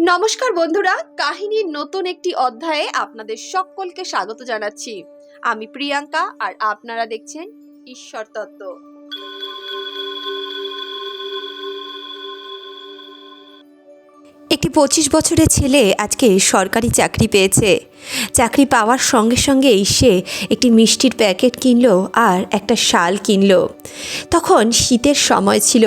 নমস্কার বন্ধুরা, কাহিনীর নতুন একটি অধ্যায়ে আপনাদের সকলকে স্বাগত জানাচ্ছি। আমি প্রিয়াঙ্কা আর আপনারা দেখছেন ঈশ্বর তত্ত্ব। একটি পঁচিশ বছরের ছেলে আজকে সরকারি চাকরি পেয়েছে। চাকরি পাওয়ার সঙ্গে সঙ্গেই সে একটি মিষ্টির প্যাকেট কিনলো আর একটা শাল কিনলো। তখন শীতের সময় ছিল।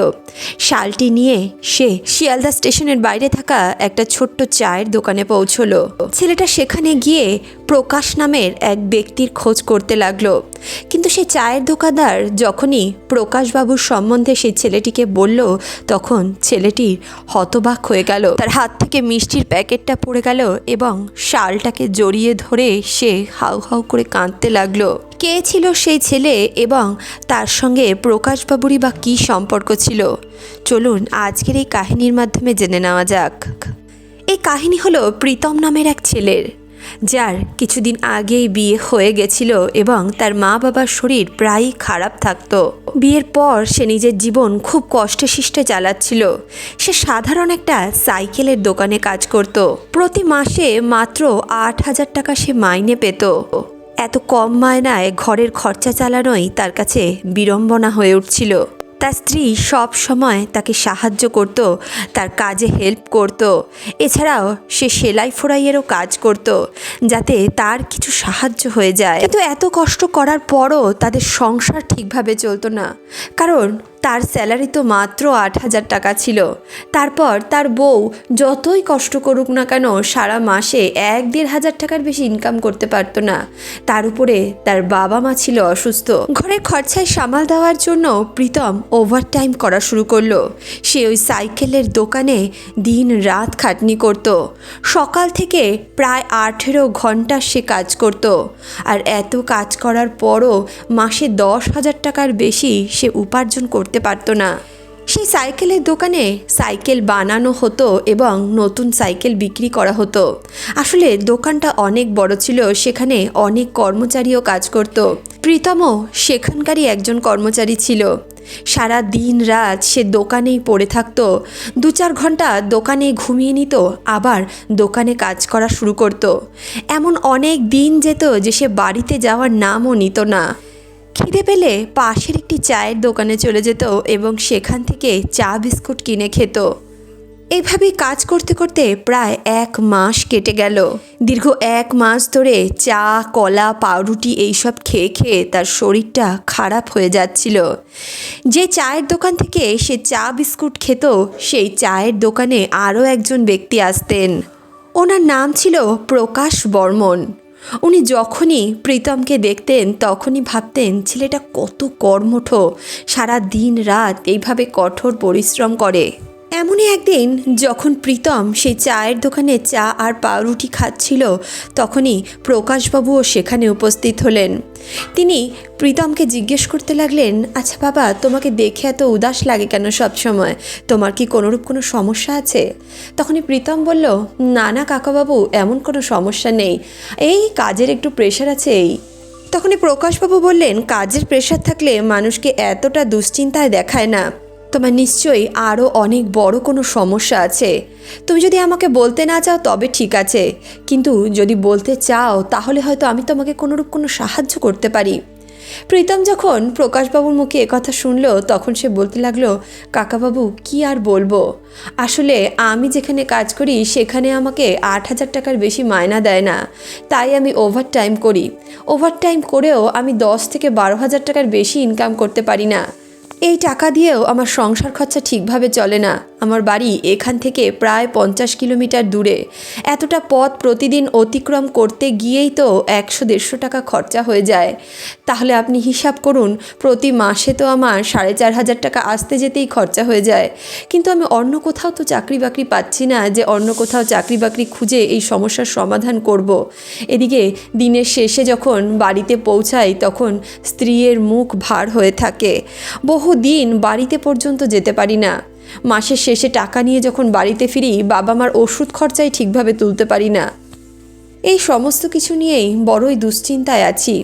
শালটি নিয়ে সে শিয়ালদা স্টেশনের বাইরে থাকা একটা ছোট্ট চায়ের দোকানে পৌঁছলো। ছেলেটা সেখানে গিয়ে প্রকাশ নামের এক ব্যক্তির খোঁজ করতে লাগল। কিন্তু সে চায়ের দোকানদার যখনই প্রকাশবাবুর সম্বন্ধে সেই ছেলেটিকে বলল, তখন ছেলেটি হতবাক হয়ে গেল। তার হাত থেকে মিষ্টির প্যাকেটটা পড়ে গেল এবং শালটাকে জড়িয়ে ধরে সে হাউ হাউ করে কাঁদতে লাগল। কে ছিল সেই ছেলে এবং তার সঙ্গে প্রকাশবাবুরই বা কী সম্পর্ক ছিল? চলুন আজকের এই কাহিনীর মাধ্যমে জেনে নেওয়া যাক। এই কাহিনী হলো প্রীতম নামের এক ছেলের। যার কিছুদিন আগেই বিয়ে হয়ে গেছিল এবং তার মা বাবার শরীর প্রায়ই খারাপ থাকতো। বিয়ের পর সে নিজের জীবন খুব কষ্টে শিষ্টে চালাচ্ছিল। সে সাধারণ একটা সাইকেলের দোকানে কাজ করত। প্রতি মাসে মাত্র আট হাজার টাকা সে মাইনে পেত। এত কম মায়নায় ঘরের খরচা চালানোই তার কাছে বিড়ম্বনা হয়ে উঠছিল। তার স্ত্রী সব সময় তাকে সাহায্য করত, তার কাজে হেল্প করত। এছাড়াও সে সেলাই ফোড়াইয়েরও কাজ করত, যাতে তার কিছু সাহায্য হয়ে যায়। কিন্তু এত কষ্ট করার পরও তাদের সংসার ঠিকভাবে চলতো না। কারণ তার স্যালারি তো মাত্র আট হাজার টাকা ছিল। তারপর তার বউ যতই কষ্ট করুক না কেন সারা মাসে এক দেড় হাজার টাকার বেশি ইনকাম করতে পারতো না। তার উপরে তার বাবা মা ছিল অসুস্থ। ঘরের খরচায় সামাল দেওয়ার জন্য প্রীতম ওভারটাইম করা শুরু করল। সে ওই সাইকেলের দোকানে দিন রাত খাটনি করত। সকাল থেকে প্রায় আঠেরো ঘণ্টা সে কাজ করত। আর এত কাজ করার পরও মাসে দশ হাজার টাকার বেশি সে উপার্জন করতে পারতো না। সেই সাইকেলের দোকানে সাইকেল বানানো হতো এবং নতুন সাইকেল বিক্রি করা হতো। আসলে দোকানটা অনেক বড় ছিল, সেখানে অনেক কর্মচারীও কাজ করত। প্রীতমও সেখানকারই একজন কর্মচারী ছিল। সারা দিন রাত সে দোকানেই পড়ে থাকতো। দু চার ঘণ্টা দোকানে ঘুমিয়ে নিত, আবার দোকানে কাজ করা শুরু করত। এমন অনেক দিন যেত যে সে বাড়িতে যাওয়ার নামও নিত না। খিদে পেলে পাশের একটি চায়ের দোকানে চলে যেত এবং সেখান থেকে চা বিস্কুট কিনে খেত। এইভাবেই কাজ করতে করতে প্রায় এক মাস কেটে গেল। দীর্ঘ এক মাস ধরে চা, কলা, পাউরুটি এইসব খেয়ে খেয়ে তার শরীরটা খারাপ হয়ে যাচ্ছিল। যে চায়ের দোকান থেকে সে চা বিস্কুট খেত, সেই চায়ের দোকানে আরও একজন ব্যক্তি আসতেন। ওনার নাম ছিল প্রকাশ বর্মন। উনি যখনই প্রীতমকে দেখতেন, তখনই ভাবতেন, ছেলেটা কত কর্মঠ সারা দিন রাত এইভাবে কঠোর পরিশ্রম করে। এমনই একদিন যখন প্রীতম সেই চায়ের দোকানে চা আর পাউরুটি খাচ্ছিল, তখনই প্রকাশবাবুও সেখানে উপস্থিত হলেন। তিনি প্রীতমকে জিজ্ঞেস করতে লাগলেন আচ্ছা বাবা, তোমাকে দেখে এত উদাস লাগে কেন সব সময় তোমার কি কোনোরূপ কোনো সমস্যা আছে? তখনই প্রীতম বলল, না না কাকাবাবু, এমন কোনো সমস্যা নেই। এই কাজের একটু প্রেশার আছে এই। তখনই প্রকাশবাবু বললেন, কাজের প্রেশার থাকলে মানুষকে এতটা দুশ্চিন্তায় দেখায় না। তোমার নিশ্চয়ই আরও অনেক বড় কোনো সমস্যা আছে। তুমি যদি আমাকে বলতে না চাও তবে ঠিক আছে। কিন্তু যদি বলতে চাও তাহলে হয়তো আমি তোমাকে কোনোরূপ কোনো সাহায্য করতে পারি। প্রীতম যখন প্রকাশবাবুর মুখে একথা শুনলো তখন সে বলতে লাগল, কাকাবাবু, কি আর বলব? আসলে আমি যেখানে কাজ করি সেখানে আমাকে আট হাজার টাকার বেশি মায়না দেয় না। তাই আমি ওভার টাইম করি। ওভার টাইম করেও আমি দশ থেকে বারো হাজার টাকার বেশি ইনকাম করতে পারি না। এই টাকা দিয়েও আমার সংসার খরচা ঠিকভাবে চলে না। আমার বাড়ি এখান থেকে প্রায় পঞ্চাশ কিলোমিটার দূরে। এতটা পথ প্রতিদিন অতিক্রম করতে গিয়েই তো একশো দেড়শো টাকা খরচা হয়ে যায়। তাহলে আপনি হিসাব করুন, প্রতি মাসে তো আমার সাড়ে চার হাজার টাকা আসতে যেতেই খরচা হয়ে যায়। কিন্তু আমি অন্য কোথাও তো চাকরি বাকরি পাচ্ছি না যে অন্য কোথাও চাকরি বাকরি খুঁজে এই সমস্যার সমাধান করব। এদিকে দিনের শেষে যখন বাড়িতে পৌঁছাই তখন স্ত্রীর মুখ ভার হয়ে থাকে। বহু দিন বাড়িতে পর্যন্ত যেতে পারি না। মাসের শেষে টাকা নিয়ে যখন বাড়িতে ফিরি বাবা মার ওষুধ খরচাই ঠিকভাবে তুলতে পারি না। এই সমস্ত কিছু নিয়েই বড়ই দুশ্চিন্তায় আছি।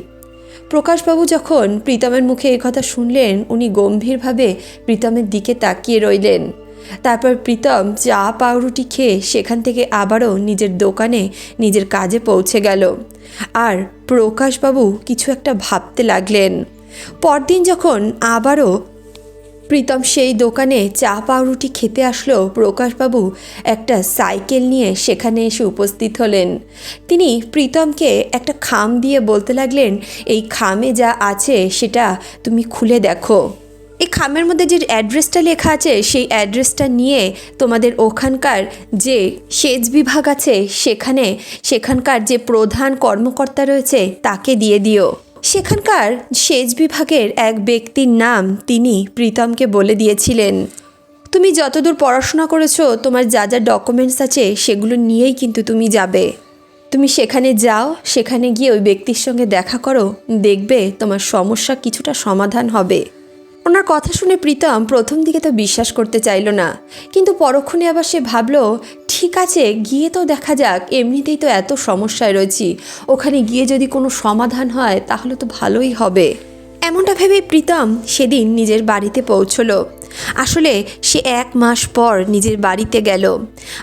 প্রকাশবাবু যখন প্রীতমের মুখে এ কথা শুনলেন, উনি গম্ভীরভাবে প্রীতমের দিকে তাকিয়ে রইলেন। তারপর প্রীতম চা, পাউরুটি খেয়ে সেখান থেকে আবারও নিজের দোকানে নিজের কাজে পৌঁছে গেল। আর প্রকাশবাবু কিছু একটা ভাবতে লাগলেন। পরদিন যখন আবারও প্রীতম সেই দোকানে চা পাউরুটি খেতে আসলেও প্রকাশবাবু একটা সাইকেল নিয়ে সেখানে এসে উপস্থিত হলেন। তিনি প্রীতমকে একটা খাম দিয়ে বলতে লাগলেন, এই খামে যা আছে সেটা তুমি খুলে দেখো। এই খামের মধ্যে যে অ্যাড্রেসটা লেখা আছে, সেই অ্যাড্রেসটা নিয়ে তোমাদের ওখানকার যে সেচ বিভাগ আছে, সেখানে সেখানকার যে প্রধান কর্মকর্তা রয়েছে, তাকে দিয়ে দিও। সেখানকার সেচ বিভাগের এক ব্যক্তির নাম তিনি প্রীতমকে বলে দিয়েছিলেন। তুমি যতদূর পড়াশোনা করেছ, তোমার যা যা ডকুমেন্টস আছে, সেগুলো নিয়েই কিন্তু তুমি যাবে। তুমি সেখানে যাও, সেখানে গিয়ে ওই ব্যক্তির সঙ্গে দেখা করো, দেখবে তোমার সমস্যা কিছুটা সমাধান হবে। ওনার কথা শুনে প্রীতম প্রথম দিকে তো বিশ্বাস করতে চাইল না। কিন্তু পরক্ষণে আবার সে ভাবল, ঠিক আছে, গিয়ে তো দেখা যাক, এমনিতেই তো এত সমস্যায় রয়েছি। ওখানে গিয়ে যদি কোনো সমাধান হয়, তাহলে তো ভালোই হবে। এমনটা ভেবে প্রীতম সেদিন নিজের বাড়িতে পৌঁছলো। আসলে সে এক মাস পর নিজের বাড়িতে গেল।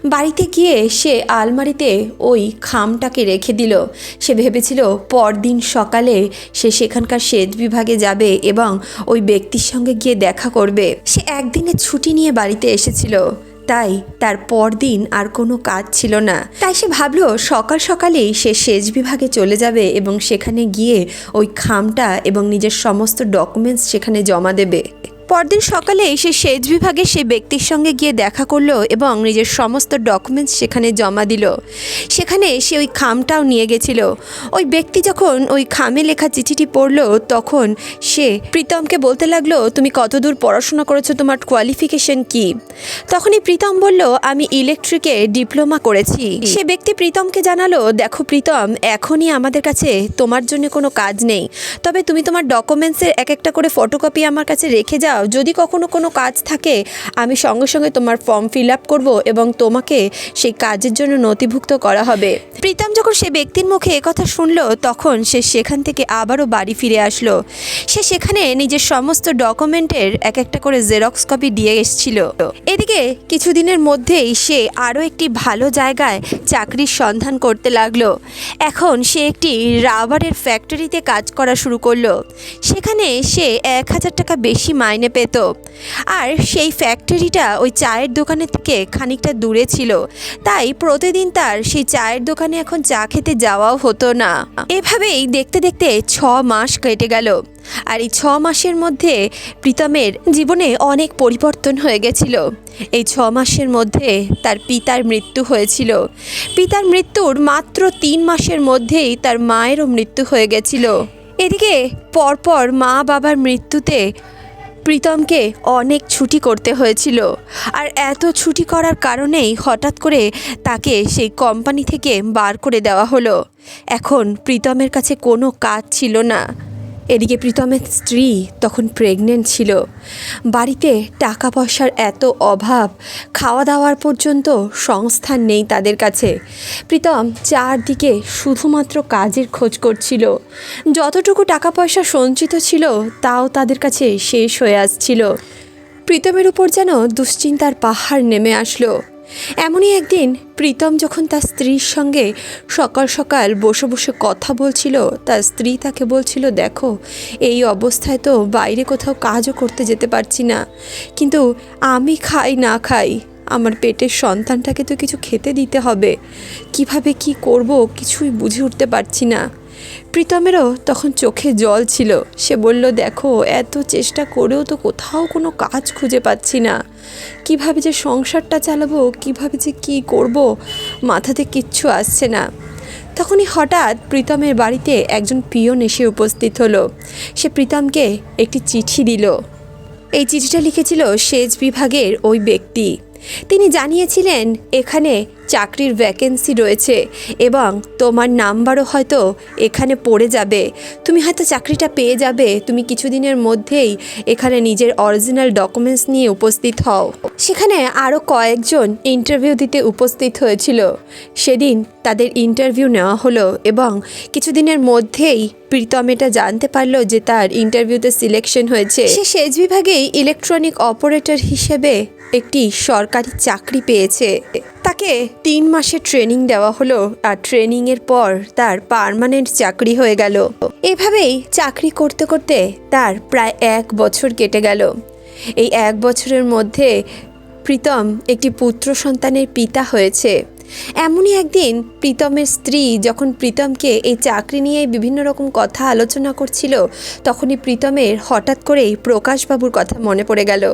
বাড়িতে গিয়ে সে আলমারিতে ওই খামটাকে রেখে দিল। সে ভেবেছিল পরদিন সকালে সে সেখানকার সেচ বিভাগে যাবে এবং ওই ব্যক্তির সঙ্গে গিয়ে দেখা করবে। সে একদিনের ছুটি নিয়ে বাড়িতে এসেছিল। তাই তার পরদিন আর কোনো কাজ ছিল না। তাই সে ভাবলো সকাল সকালেই সে সেচ বিভাগে চলে যাবে এবং সেখানে গিয়ে ওই খামটা এবং নিজের সমস্ত ডকুমেন্টস সেখানে জমা দেবে। পরদিন সকালে সে সেচ বিভাগে সে ব্যক্তির সঙ্গে গিয়ে দেখা করল এবং নিজের সমস্ত ডকুমেন্টস সেখানে জমা দিল। সেখানে সে ওই খামটাও নিয়ে গেছিল। ওই ব্যক্তি যখন ওই খামে লেখা চিঠিটি পড়ল, তখন সে প্রীতমকে বলতে লাগল, তুমি কতদূর পড়াশোনা করেছ? তোমার কোয়ালিফিকেশন কি? তখনই প্রীতম বলল, আমি ইলেকট্রিকে ডিপ্লোমা করেছি। সে ব্যক্তি প্রীতমকে জানালো, দেখো প্রীতম, এখনই আমাদের কাছে তোমার জন্য কোনো কাজ নেই। তবে তুমি তোমার ডকুমেন্টসের এক একটা করে ফটোকপি আমার কাছে রেখে যাও যদি কখনো কোনো কাজ থাকে, আমি সঙ্গে সঙ্গে তোমার ফর্ম ফিল আপ করব এবং তোমাকে সেই কাজের জন্য নথিভুক্ত করা হবে। প্রীতম যখন সে ব্যক্তির মুখে একথা শুনলো, তখন সে সেখান থেকে আবারও বাড়ি ফিরে আসলো। সে সেখানে নিজের সমস্ত ডকুমেন্টের এক একটা করে জেরক্স কপি দিয়ে এসেছিল। এদিকে কিছুদিনের মধ্যেই সে আরও একটি ভালো জায়গায় চাকরির সন্ধান করতে লাগল। এখন সে একটি রাবারের ফ্যাক্টরিতে কাজ করা শুরু করল। সেখানে সে এক হাজার টাকা বেশি মাইনে পেত। আর সেই ফ্যাক্টরিটা ওই চায়ের দোকানের থেকে খানিকটা দূরে ছিল। তাই প্রতিদিন তার সেই চায়ের দোকানে এখন চা খেতে যাওয়াও হতো না। এভাবেই দেখতে দেখতে ছ মাস কেটে গেল। আর এই ছ মাসের মধ্যে প্রীতমের জীবনে অনেক পরিবর্তন হয়ে গেছিল। এই ছ মাসের মধ্যে তার পিতার মৃত্যু হয়েছিল। পিতার মৃত্যুর মাত্র তিন মাসের মধ্যেই তার মায়েরও মৃত্যু হয়ে গেছিল। এদিকে পরপর মা বাবার মৃত্যুতে প্রীতমকে অনেক ছুটি করতে হয়েছিল। আর এত ছুটি করার কারণেই হঠাৎ করে তাকে সেই কোম্পানি থেকে বার করে দেওয়া হলো। এখন প্রীতমের কাছে কোনো কাজ ছিল না। এদিকে প্রীতমের স্ত্রী তখন প্রেগনেন্ট ছিল। বাড়িতে টাকা পয়সার এত অভাব খাওয়া দাওয়ার পর্যন্ত সংস্থান নেই তাদের কাছে। প্রীতম চারদিকে শুধুমাত্র কাজের খোঁজ করছিল। যতটুকু টাকা পয়সা সঞ্চিত ছিল, তাও তাদের কাছে শেষ হয়ে আসছিল। প্রীতমের উপর যেন দুশ্চিন্তার পাহাড় নেমে আসলো। এমনই একদিন প্রীতম যখন তার স্ত্রীর সঙ্গে সকাল সকাল বসে বসে কথা বলছিল, তার স্ত্রী তাকে বলছিল, দেখো, এই অবস্থায় তো বাইরে কোথাও কাজও করতে যেতে পারছি না, কিন্তু আমি খাই না খাই, আমার পেটের সন্তানটাকে তো কিছু খেতে দিতে হবে, কীভাবে কি করব কিছুই বুঝে উঠতে পারছি না। প্রীতমেরও তখন চোখে জল ছিল। সে বলল, দেখো, এত চেষ্টা করেও তো কোথাও কোনো কাজ খুঁজে পাচ্ছি না। কীভাবে যে সংসারটা চালাবো, কীভাবে যে কি করব, মাথাতে কিচ্ছু আসছে না। তখনই হঠাৎ প্রীতমের বাড়িতে একজন পিয়ন এসে উপস্থিত হলো। সে প্রীতমকে একটি চিঠি দিল। এই চিঠিটা লিখেছিল সেচ বিভাগের ওই ব্যক্তি। তিনি জানিয়েছিলেন, এখানে চাকরির ভ্যাকেন্সি রয়েছে এবং তোমার নাম্বারও হয়তো এখানে পড়ে যাবে। তুমি হয়তো চাকরিটা পেয়ে যাবে। তুমি কিছুদিনের মধ্যেই এখানে নিজের অরিজিনাল ডকুমেন্টস নিয়ে উপস্থিত হও। সেখানে আরও কয়েকজন ইন্টারভিউ দিতে উপস্থিত হয়েছিল। সেদিন তাদের ইন্টারভিউ নেওয়া হলো এবং কিছুদিনের মধ্যেই প্রীতম এটা জানতে পারল যে তার ইন্টারভিউতে সিলেকশন হয়েছে। সে সেচ বিভাগেই ইলেকট্রনিক অপারেটর হিসেবে একটি সরকারি চাকরি পেয়েছে। তাকে তিন মাসে ট্রেনিং দেওয়া হলো আর ট্রেনিংয়ের পর তার পারমানেন্ট চাকরি হয়ে গেল। এভাবেই চাকরি করতে করতে তার প্রায় এক বছর কেটে গেল। এই এক বছরের মধ্যে প্রীতম একটি পুত্র সন্তানের পিতা হয়েছে। এমনই একদিন প্রীতমের স্ত্রী যখন প্রীতমকে এই চাকরি নিয়ে বিভিন্ন রকম কথা আলোচনা করছিল, তখনই প্রীতমের হঠাৎ করেই প্রকাশবাবুর কথা মনে পড়ে গেল।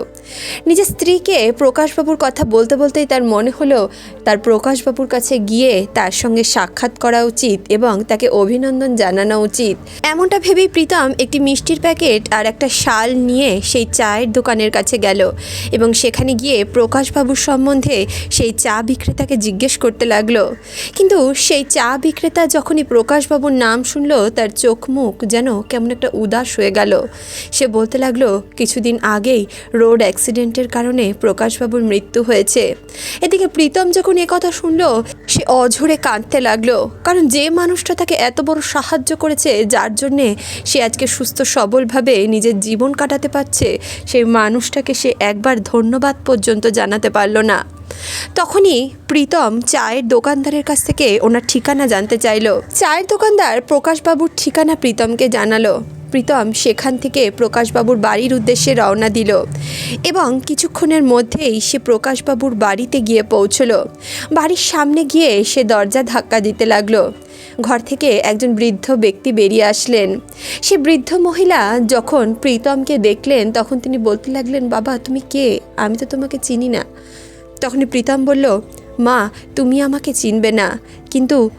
নিজের স্ত্রীকে প্রকাশবাবুর কথা বলতে বলতেই তার মনে হলো, তার প্রকাশবাবুর কাছে গিয়ে তার সঙ্গে সাক্ষাৎ করা উচিত এবং তাকে অভিনন্দন জানানো উচিত। এমনটা ভেবেই প্রীতম একটি মিষ্টির প্যাকেট আর একটা শাল নিয়ে সেই চায়ের দোকানের কাছে গেল এবং সেখানে গিয়ে প্রকাশবাবুর সম্বন্ধে সেই চা বিক্রেতাকে জিজ্ঞেস করতে লাগল। কিন্তু সেই চা বিক্রেতা যখনই প্রকাশবাবুর নাম শুনলো, তার চোখ মুখ যেন কেমন একটা উদাস হয়ে গেল। সে বলতে লাগল, কিছুদিন আগেই রোড অ্যাক্সিডেন্টের কারণে প্রকাশবাবুর মৃত্যু হয়েছে। এদিকে প্রীতম যখন কথা শুনলো, সে অঝরে কাঁদতে লাগল। কারণ যে মানুষটা তাকে এত বড় সাহায্য করেছে, যার জন্যে সে আজকে সুস্থ সবলভাবে নিজের জীবন কাটাতে পারছে, সেই মানুষটাকে সে একবার ধন্যবাদ পর্যন্ত জানাতে পারল না। তখনই প্রীতম চায়ের দোকানদারের কাছ থেকে ওনার ঠিকানা জানতে চাইলো। চায়ের দোকানদার প্রকাশবাবুর ঠিকানা প্রীতমকে জানালো। প্রীতম সেখান থেকে প্রকাশবাবুর বাড়ির উদ্দেশ্যে রওনা দিল এবং কিছুক্ষণের মধ্যেই সে প্রকাশবাবুর বাড়িতে গিয়ে পৌঁছলো। বাড়ির সামনে গিয়ে সে দরজা ধাক্কা দিতে লাগল। ঘর থেকে একজন বৃদ্ধ ব্যক্তি বেরিয়ে আসলেন। সে বৃদ্ধ মহিলা যখন প্রীতমকে দেখলেন তখন তিনি বলতে লাগলেন, বাবা, তুমি কে? আমি তো তোমাকে চিনি না। তখনই প্রীতম বলল, মা, তুমি আমাকে চিনবে না। কিন্তু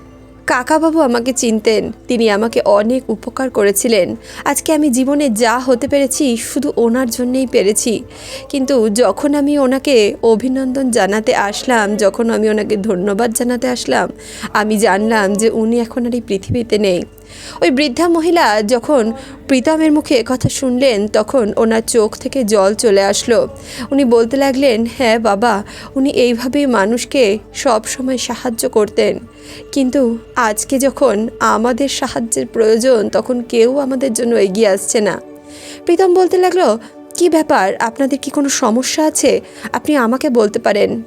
কাকাবাবু আমাকে চিনতেন। তিনি আমাকে অনেক উপকার করেছিলেন। আজকে আমি জীবনে যা হতে পেরেছি, শুধু ওনার জন্যেই পেরেছি। কিন্তু যখন আমি ওনাকে অভিনন্দন জানাতে আসলাম, যখন আমি ওনাকে ধন্যবাদ জানাতে আসলাম, আমি জানলাম যে উনি এখন আর এই পৃথিবীতে নেই। ওই বৃদ্ধা মহিলা যখন প্রীতমের মুখে কথা শুনলেন, তখন ওনার চোখ থেকে জল চলে আসলো। উনি বলতে লাগলেন হ্যাঁ বাবা, উনি এইভাবেই মানুষকে সব সময় সাহায্য করতেন। কিন্তু আজকে যখন আমাদের সাহায্যের প্রয়োজন, তখন কেউ আমাদের জন্য এগিয়ে আসছে না। প্রীতম বলতে লাগল, কি ব্যাপার? আপনাদের কি কোনো সমস্যা আছে? আপনি আমাকে বলতে পারেন।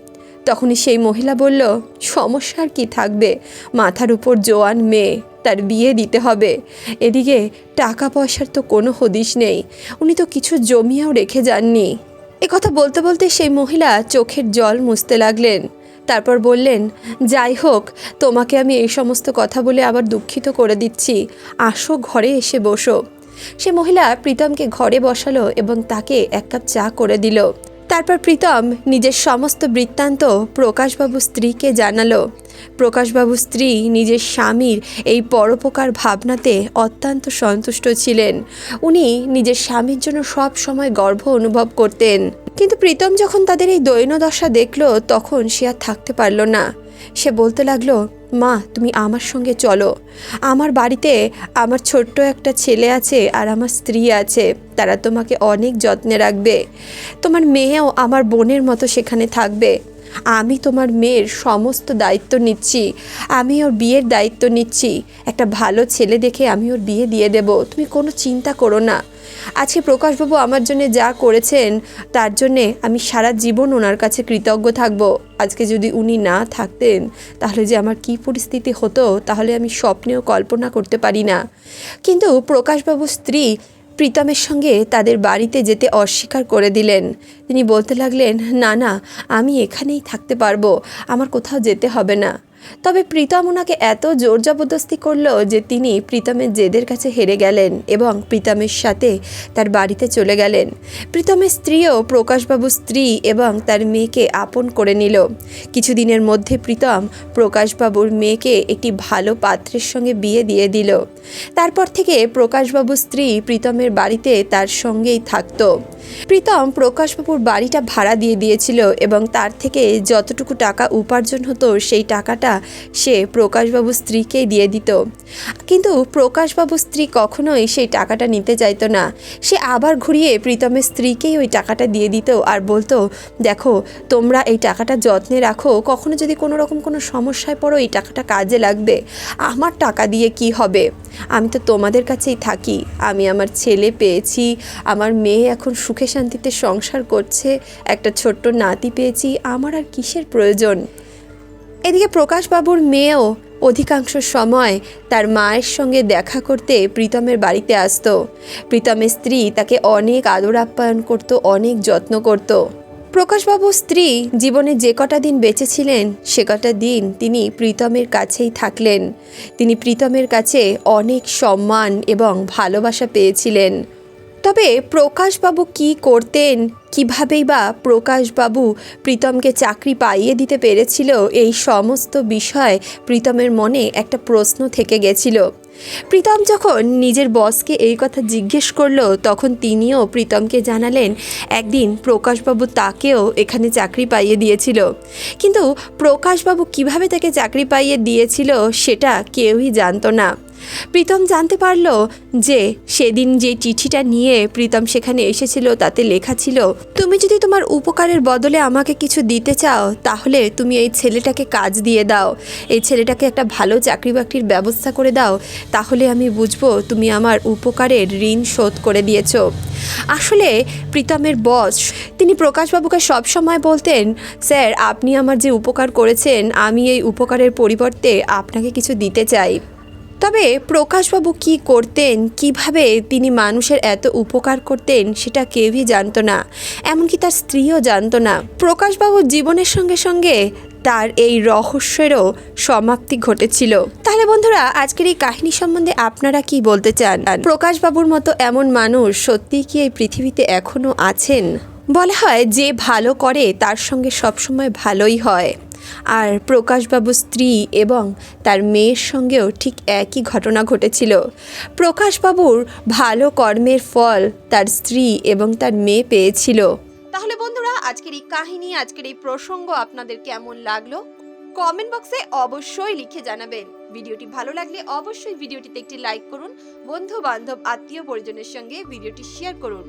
তখনই সেই মহিলা বলল সমস্যার কি থাকবে? মাথার উপর জোয়ান মেয়ে, তার বিয়ে দিতে হবে। এদিকে টাকা পয়সার তো কোনো হদিশ নেই। উনি তো কিছু জমিয়াও রেখে যাননি। কথা বলতে বলতে সেই মহিলা চোখের জল মুছতে লাগলেন। তারপর বললেন, যাই হোক, তোমাকে আমি এই সমস্ত কথা বলে আবার দুঃখিত করে দিচ্ছি। আসো ঘরে এসে বসো। সে মহিলা প্রীতমকে ঘরে বসালো এবং তাকে এক কাপ চা করে দিল। তারপর প্রীতম নিজের সমস্ত বৃত্তান্ত প্রকাশবাবু স্ত্রীকে জানালো। প্রকাশবাবু স্ত্রী নিজের স্বামীর এই পরোপকার ভাবনাতে অত্যন্ত সন্তুষ্ট ছিলেন। উনি নিজের স্বামীর জন্য সব সময় গর্ব অনুভব করতেন। কিন্তু প্রীতম যখন তাদের এই দৈনদশা দেখল, তখন সে আর থাকতে পারল না। সে বলতে লাগল মা, তুমি আমার সঙ্গে চলো। আমার বাড়িতে আমার ছোট্ট একটা ছেলে আছে আর আমার স্ত্রী আছে। তারা তোমাকে অনেক যত্নে রাখবে। তোমার মেয়েও আমার বোনের মতো সেখানে থাকবে। আমি তোমার মেয়ের সমস্ত দায়িত্ব নিচ্ছি। আমি ওর বিয়ের দায়িত্ব নিচ্ছি। একটা ভালো ছেলে দেখে আমি ওর বিয়ে দিয়ে দেব। তুমি কোনো চিন্তা করো না। আজকে প্রকাশবাবু আমার জন্য যা করেছেন, তার জন্যে আমি সারা জীবন ওনার কাছে কৃতজ্ঞ থাকব। আজকে যদি উনি না থাকতেন, তাহলে যে আমার কি পরিস্থিতি হতো, তাহলে আমি স্বপ্নেও কল্পনা করতে পারি না। কিন্তু প্রকাশবাবুর স্ত্রী প্রীতমের সঙ্গে তাদের বাড়িতে যেতে অস্বীকার করে দিলেন। তিনি বলতে লাগলেন, না না, আমি এখানেই থাকতে পারব। আমার কোথাও যেতে হবে না। তবে প্রীতম ওনাকে এত জোর জবরদস্তি করল যে তিনি প্রীতমের জেদের কাছে হেরে গেলেন এবং প্রীতমের সাথে তার বাড়িতে চলে গেলেন। প্রীতমের স্ত্রীও প্রকাশবাবুর স্ত্রী এবং তার মেয়েকে আপন করে নিল। কিছুদিনের মধ্যে প্রীতম প্রকাশবাবুর মেয়েকে একটি ভালো পাত্রের সঙ্গে বিয়ে দিয়ে দিল। তারপর থেকে প্রকাশবাবুর স্ত্রী প্রীতমের বাড়িতে তার সঙ্গেই থাকতো। প্রীতম প্রকাশবাবুর বাড়িটা ভাড়া দিয়ে দিয়েছিল এবং তার থেকে যতটুকু টাকা উপার্জন হতো সেই টাকাটা টাকাটা সে প্রকাশবাবুর স্ত্রীকেই দিয়ে দিত। কিন্তু প্রকাশবাবুর স্ত্রী কখনোই সেই টাকাটা নিতে চাইতো না। সে আবার ঘুরিয়ে প্রীতমের স্ত্রীকেই ওই টাকাটা দিয়ে দিত আর বলতো, দেখো, তোমরা এই টাকাটা যত্নে রাখো, কখনো যদি কোনো রকম কোনো সমস্যায় পড়ো, এই টাকাটা কাজে লাগবে। আমার টাকা দিয়ে কি হবে? আমি তো তোমাদের কাছেই থাকি। আমি আমার ছেলে পেয়েছি, আমার মেয়ে এখন সুখে শান্তিতে সংসার করছে, একটা ছোট্ট নাতি পেয়েছি, আমার আর কিসের প্রয়োজন? এদিকে প্রকাশবাবুর মেয়েও অধিকাংশ সময় তার মায়ের সঙ্গে দেখা করতে প্রীতমের বাড়িতে আসতো। প্রীতমের স্ত্রী তাকে অনেক আদর আপ্যায়ন করতো, অনেক যত্ন করতো। প্রকাশবাবুর স্ত্রী জীবনে যে কটা দিন বেঁচে ছিলেন সে কটা দিন তিনি প্রীতমের কাছেই থাকলেন। তিনি প্রীতমের কাছে অনেক সম্মান এবং ভালোবাসা পেয়েছিলেন। তবে প্রকাশবাবু কি করতেন, কিভাবেই বা প্রকাশবাবু প্রীতমকে চাকরি পাইয়ে দিতে পেরেছিল, এই সমস্ত বিষয় প্রীতমের মনে একটা প্রশ্ন থেকে গেছিল। প্রীতম যখন নিজের বসকে এই কথা জিজ্ঞেস করল, তখন তিনিও প্রীতমকে জানালেন, একদিন প্রকাশবাবু তাকেও এখানে চাকরি পাইয়ে দিয়েছিল। কিন্তু প্রকাশবাবু কীভাবে তাকে চাকরি পাইয়ে দিয়েছিল, সেটা কেউই জানতো না। প্রীতম জানতে পারল যে সেদিন যে চিঠিটা নিয়ে প্রীতম সেখানে এসেছিল, তাতে লেখা ছিল, তুমি যদি তোমার উপকারের বদলে আমাকে কিছু দিতে চাও, তাহলে তুমি এই ছেলেটাকে কাজ দিয়ে দাও। এই ছেলেটাকে একটা ভালো চাকরি বাকরির ব্যবস্থা করে দাও। তাহলে আমি বুঝব তুমি আমার উপকারের ঋণ শোধ করে দিয়েছ। আসলে প্রীতমের বস, তিনি প্রকাশবাবুকে সবসময় বলতেন, স্যার, আপনি আমার যে উপকার করেছেন, আমি এই উপকারের পরিবর্তে আপনাকে কিছু দিতে চাই। তবে প্রকাশবাবু কি করতেন, কীভাবে তিনি মানুষের এত উপকার করতেন সেটা কেউই জানতো না, এমনকি তার স্ত্রীও জানতো না। প্রকাশবাবুর জীবনের সঙ্গে সঙ্গে তার এই রহস্যেরও সমাপ্তি ঘটেছিল। তাহলে বন্ধুরা, আজকের এই কাহিনী সম্বন্ধে আপনারা কি বলতে চান? প্রকাশবাবুর মতো এমন মানুষ সত্যিই কি এই পৃথিবীতে এখনও আছেন? বলা হয় যে ভালো করে তার সঙ্গে সবসময় ভালোই হয়। আর প্রকাশবাবুর স্ত্রী এবং তার মেয়ের সঙ্গেও ঠিক একই ঘটনা ঘটেছিল। প্রকাশবাবুর ভালো কর্মের ফল তার স্ত্রী এবং তার মেয়ে পেয়েছিল। তাহলে বন্ধুরা, আজকের এই কাহিনী, আজকের এই প্রসঙ্গ আপনাদের কেমন লাগল? কমেন্ট বক্সে অবশ্যই লিখে জানাবেন। ভিডিওটি ভালো লাগলে অবশ্যই ভিডিওটিতে একটি লাইক করুন বন্ধু বান্ধব আত্মীয় পরিজনের সঙ্গে ভিডিওটি শেয়ার করুন।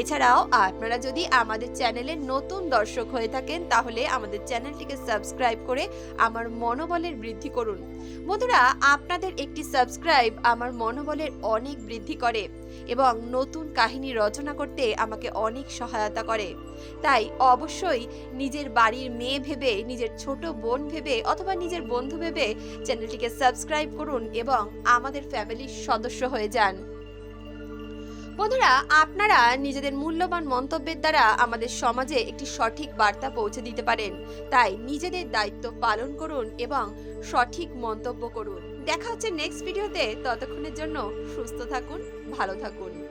এছাড়াও, আপনারা যদি আমাদের চ্যানেলের নতুন দর্শক হয়ে থাকেন, তাহলে আমাদের চ্যানেলটিকে সাবস্ক্রাইব করে আমার মনোবলের বৃদ্ধি করুন। বন্ধুরা, আপনাদের একটি সাবস্ক্রাইব আমার মনোবলের অনেক বৃদ্ধি করে এবং নতুন কাহিনী রচনা করতে আমাকে অনেক সহায়তা করে। তাই অবশ্যই নিজের বাড়ির মেয়ে ভেবে, নিজের ছোট বোন ভেবে অথবা নিজের বন্ধু ভেবে চ্যানেলটিকে সাবস্ক্রাইব করুন এবং আমাদের ফ্যামিলির সদস্য হয়ে যান। বন্ধুরা, আপনারা নিজেদের মূল্যবান মন্তব্যের দ্বারা আমাদের সমাজে একটি সঠিক বার্তা পৌঁছে দিতে পারেন। তাই নিজেদের দায়িত্ব পালন করুন এবং সঠিক মন্তব্য করুন। দেখা হচ্ছে নেক্সট ভিডিওতে ততক্ষণের জন্য সুস্থ থাকুন, ভালো থাকুন।